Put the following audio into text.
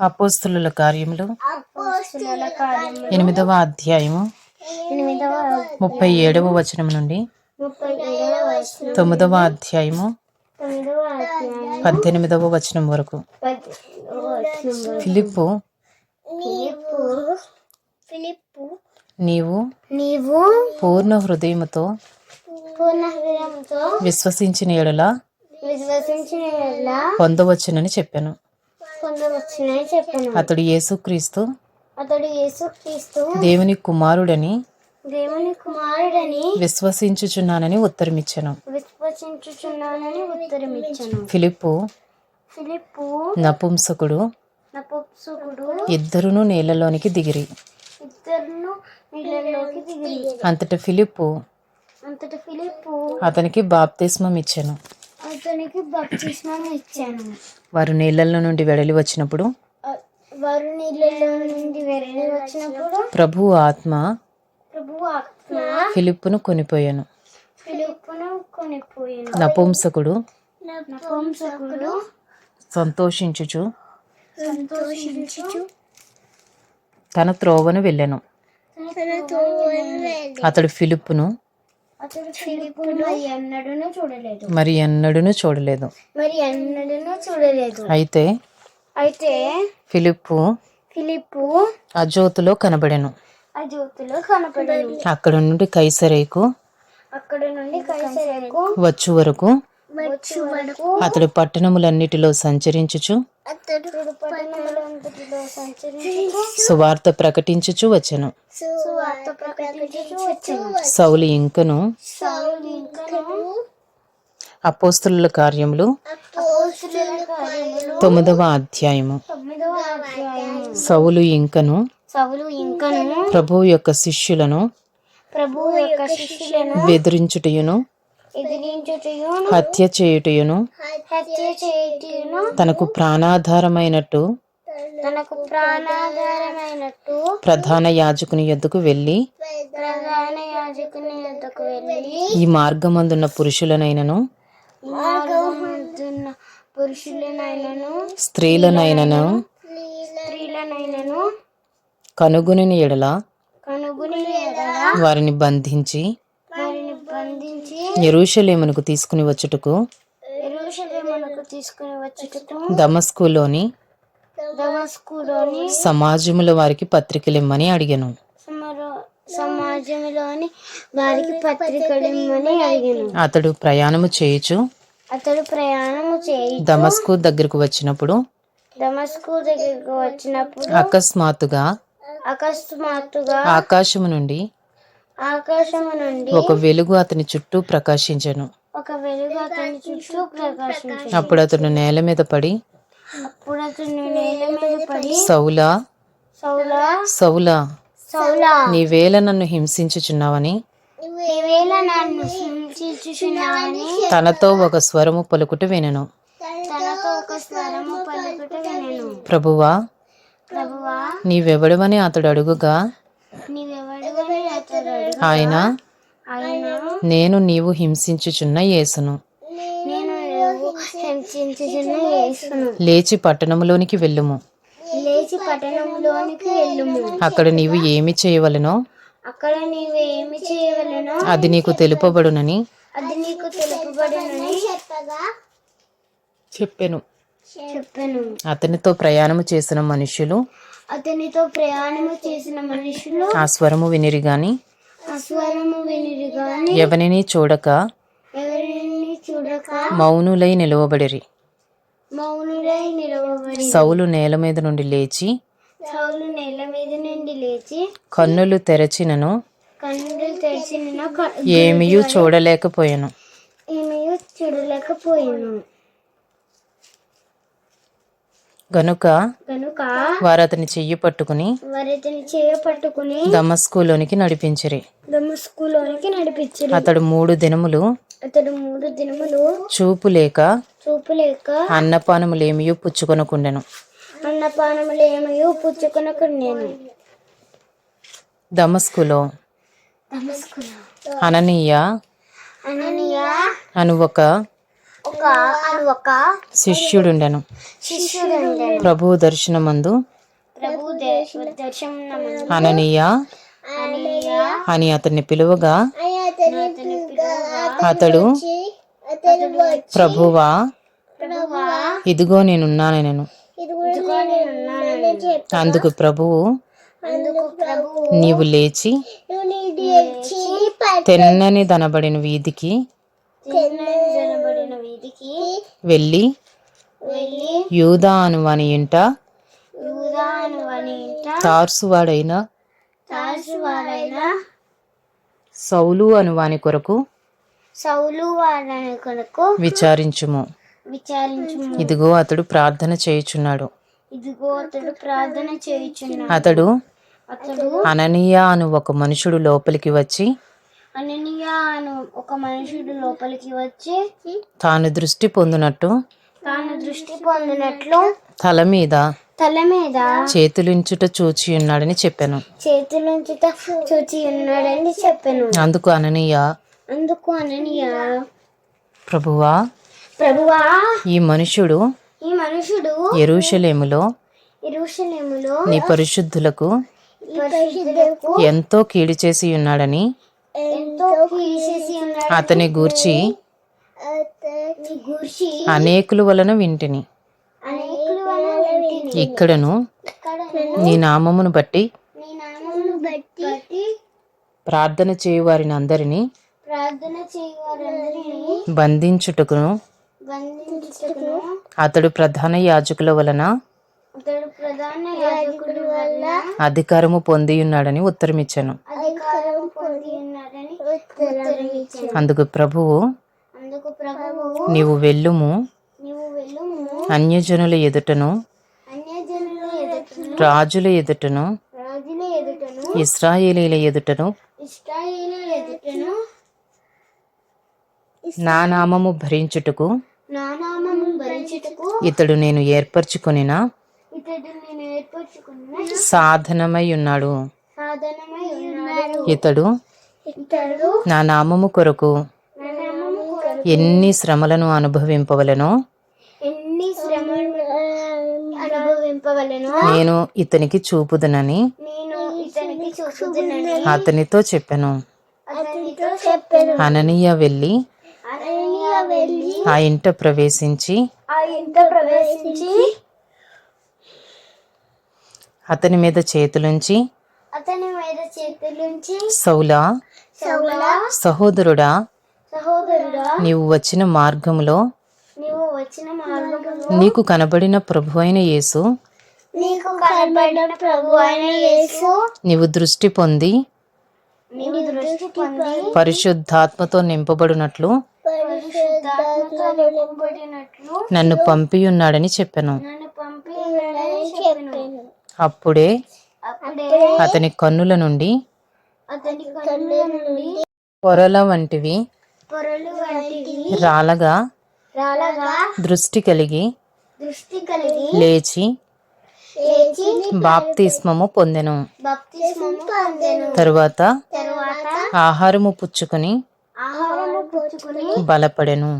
అపోస్తుల కార్యములు. ఎనిమిదవ అధ్యాయము. ముప్పై ఏడవ వచనం నుండి తొమ్మిదవ అధ్యాయము. పద్దెనిమిదవ వచనం వరకు. ఫిలిప్పు నీవు నీవు పూర్ణ హృదయముతో విశ్వసించిన ఎడల పొందవచ్చునని చెప్పాను. పొందవచ్చునని చెప్పాను. అతడు యేసుక్రీస్తు అతడు యేసుక్రీస్తు దేవుని కుమారుడని దేవుని కుమారుడని విశ్వసించుచున్నానని ఉత్తరమిచ్చాను. విశ్వసించుచున్నానని ఉత్తరమిచ్చాను. ఫిలిప్పు ఫిలిప్పు నపుంసకుడు నపుంసకుడు ఇద్దరును నీళ్ళలోనికి దిగిరి. ఇద్దరును నీళ్ళలోకి దిగి అంతట ఫిలిప్పు అంతట ఫిలిప్పు అతనికి బాప్తిస్మం ఇచ్చాను అతనికి బప్తిస్మం ఇచ్చాను. వారు నీళ్ళలో నుండి వెడలి వచ్చినప్పుడు? వారు నీళ్ళలో నుండి వచ్చినప్పుడు ప్రభు ఆత్మ ప్రభు ఆత్మ ఫిలిప్పును కొనిపోయాను. ఫిలిప్పును కొనిపోయాను. నపుంసకుడు నపుంసకుడు సంతోషించుచు సంతోషించు తన త్రోవను వెళ్ళాను. అతడు ఫిలిప్పును అతడు ఫిలిప్పును ఎన్నడూనూ చూడలేదు. మరి ఎన్నడూను చూడలేదు. మరి ఎన్నడూనూ చూడలేదు. అయితే అయితే ఫిలిప్పు ఫిలిప్పు ఆ జ్యోతిలో కనబడెను. ఆ జ్యోతిలో కనపడను అక్కడ నుండి కైసరేకు అక్కడ నుండి కైసరకు వచ్చు వరకు వచ్చి వరకు అతడు పట్టణములన్నిటిలో సంచరించుచు సువార్త ప్రకటించుచు వచ్చెను. సౌలు ఇంకను అపోస్తుల కార్యములు తొమ్మిదవ అధ్యాయము. సౌలు ఇంకను ప్రభువు యొక్క శిష్యులను ప్రభువు యొక్క శిష్యులను బెదిరించుటయును. హత్య చేయుటయును. తనకు ప్రాణాధారమైనట్టు. తనకు ప్రాణాధారమైనట్టు. ప్రధాన యాజకుని యొద్దకు వెళ్ళి. ప్రధాన యాజకుని యొద్దకు వెళ్ళి. ఈ మార్గమందున్న పురుషులనైనను. మార్గమందున్న పురుషులనైనను. స్త్రీలనైనను. స్త్రీలనైనను. కనుగొనిన ఎడల. కనుగొని వారిని బంధించి. ఎరుషలేమునకు తీసుకుని వచ్చుటకు? దమస్కులోని దమస్కులోని సమాజముల వారికి పత్రికలిమ్మని అడిగాను. సమాజంలోని వారికి పత్రికలిమ్మని అడిగాను. అతడు ప్రయాణము చేయుచు అతడు ప్రయాణము చేయి దమస్కు దగ్గరకు వచ్చినప్పుడు దమస్కు దగ్గరకు వచ్చినప్పుడు అకస్మాత్తుగా అకస్మాత్తుగా ఆకాశము నుండి ఆకాశము నుండి ఒక వెలుగు అతని చుట్టూ ప్రకాశించెను. ఒక వెలుగు అతని చుట్టూ ప్రకాశించింది అప్పుడు అతడు నేల మీద పడి అప్పుడు అతను నేల మీద పడి సౌలా సౌలా సౌలా సౌలా. నీవేళ నన్ను హింసించుచున్నావని నీవేళ నన్ను హింసించుచున్నావని తనతో ఒక స్వరము పలుకుట వినెను. తనతో ఒక స్వరము పలుకుట వినెను. ప్రభువా ప్రభువా నీవెవడవని అతడు అడుగుగా నీవెవడివని ఆయన? నేను నీవు హింసించుచున్న యేసును. లేచి పట్టణములోనికి వెళ్ళుము. లేచి పట్టణంలోనికి వెళ్ళుము. అక్కడ నీవు ఏమి చేయవలెనో? అక్కడ నీవు ఏమి చేయవలెనో? అది నీకు తెలుపబడునని? అది నీకు తెలుపబడినని చెప్పగా? చెప్పెను. చెప్పాను. అతనితో ప్రయాణము చేసిన మనుష్యులు అతనితో ప్రయాణము చేసిన మనుషులు ఆ స్వరము వినిరి గాని అస్వరము వినిరి గాని ఎవరిని చూడక ఎవరిని చూడక మౌనులై నిలువబడిరి. మౌనులై నిలవబడి సౌలు నేల మీద నుండి లేచి సౌలు నేల మీద నుండి లేచి కన్నులు తెరచినను కన్నులు తెరిచిన క- ఏమీయూ చూడలేకపోయాను. ఏమీ చూడలేకపోయాను. గనుక కనుక వారు అతని చెయ్యి పట్టుకుని పట్టుకుని దమస్కులోనికి నడిపించిరి. దమస్కులోనికి నడిపించారు. అతడు మూడు దినములు అతడు మూడు దినములు చూపు లేక చూపు లేక అన్నపానములేమియూ పుచ్చుకొనకుండెను. అన్నపానములు ఏమయో పుచ్చుకొనకు నేను దమస్కులో దమస్కులో అననీయ అననీయ అను ఒక అని ఒక శిష్యుడుండెను. శిష్యుడు ప్రభువు దర్శనమందు ప్రభు అననీయ అని అతన్ని పిలువగా అతడు ప్రభువా ఇదిగో నేనున్నాను నేను అందుకు ప్రభువు ప్రభు నీవు లేచి తెన్నని దనబడిన వీధికి జనబడిన వీధికి వెళ్ళి వెళ్ళి యూదా అను వాని ఇంట యూదా అని వాని ఇంట తార్సువాడైన సౌలు అను వాని కొరకు సౌలు వారని కొరకు విచారించుము. విచారించు ఇదిగో అతడు ప్రార్థన చేయుచున్నాడు. ఇదిగో అతడు ప్రార్థన చేయుచున్నాడు. అతడు అతడు అననీయ అను ఒక మనుషుడు లోపలికి వచ్చి అననీయ అను ఒక మనుషుడు లోపలికి వచ్చి తాను దృష్టి పొందినట్టు తాను దృష్టి పొందినట్లు తల మీద తల మీద చేతులించుట చూచి ఉన్నాడని చెప్పాను. చేతులుంచి చూచి ఉన్నాడని చెప్పాను. అందుకు అననీయ? అందుకు అననీయ? ప్రభువా ప్రభువా ఈ మనుషుడు ఈ మనుషుడు ఎరుషలేములో ఇరుషలేములో నీ పరిశుద్ధులకు ఎంతో కీడు చేసి ఉన్నాడని అతని గూర్చి అనేకుల వలన వింటిని. అనేకులు వలన వింటిని. ఇక్కడను ఇక్కడ నీ నామమును బట్టి నీ నామమును బట్టి ప్రార్థన చేయు వారిని అందరినీ బంధించుటకును బంధించుటకును అతడు ప్రధాన యాజకుల వలన అధికారము పొంది ఉన్నాడని ఉత్తరమిచ్చాను అందుకు ప్రభువు అందుకు ప్రభువు నీవు వెళ్ళుము. నీవు వెళ్ళుము. అన్యజనుల ఎదుటను అన్యజనుల ఎదుటను రాజుల ఎదుటను రాజుల ఎదుటను ఇస్రాయేలీల ఎదుటను నా నామము భరించుటకు నా నామము భరించుటకు ఇతడు నేను ఏర్పరచుకొనిన ఇతడు నేను ఏర్పరచుకున్న సాధనమై ఉన్నాడు. సాధనమై ఉన్నాడు. ఇతడు. నా నామము కొరకు ఎన్ని శ్రమలను అనుభవింపవలెనో నేను ఇతనికి చూపుదనని అతనితో చెప్పాను. అననీయ వెళ్ళి ఆ ఇంట ప్రవేశించి అతని మీద చేతులుంచి సౌలా సౌల సహోదరుడా సహోదరుడా నీవు వచ్చిన మార్గములో నీవు వచ్చిన మార్గంలో నీకు కనబడిన ప్రభు అయిన యేసు నీకు కనబడిన ప్రభు అయిన యేసు నీవు దృష్టి పొంది నీవు దృష్టి పొంది పరిశుద్ధాత్మతో నింపబడినట్లు నన్ను పంపియున్నాడని చెప్పాను. నన్ను పంపి ఉన్నాడని చెప్పాను. అప్పుడే అతని కన్నుల నుండి అతని కన్నుల నుండి పొరల వంటివి రాలగా దృష్టి కలిగి దృష్టి కలిగి లేచి లేచి బాప్తిస్మము పొందెను. బప్తిస్మము పొందెను. తరువాత తరువాత ఆహారము పుచ్చుకొని ఆహారము పుచ్చుకుని బలపడెను.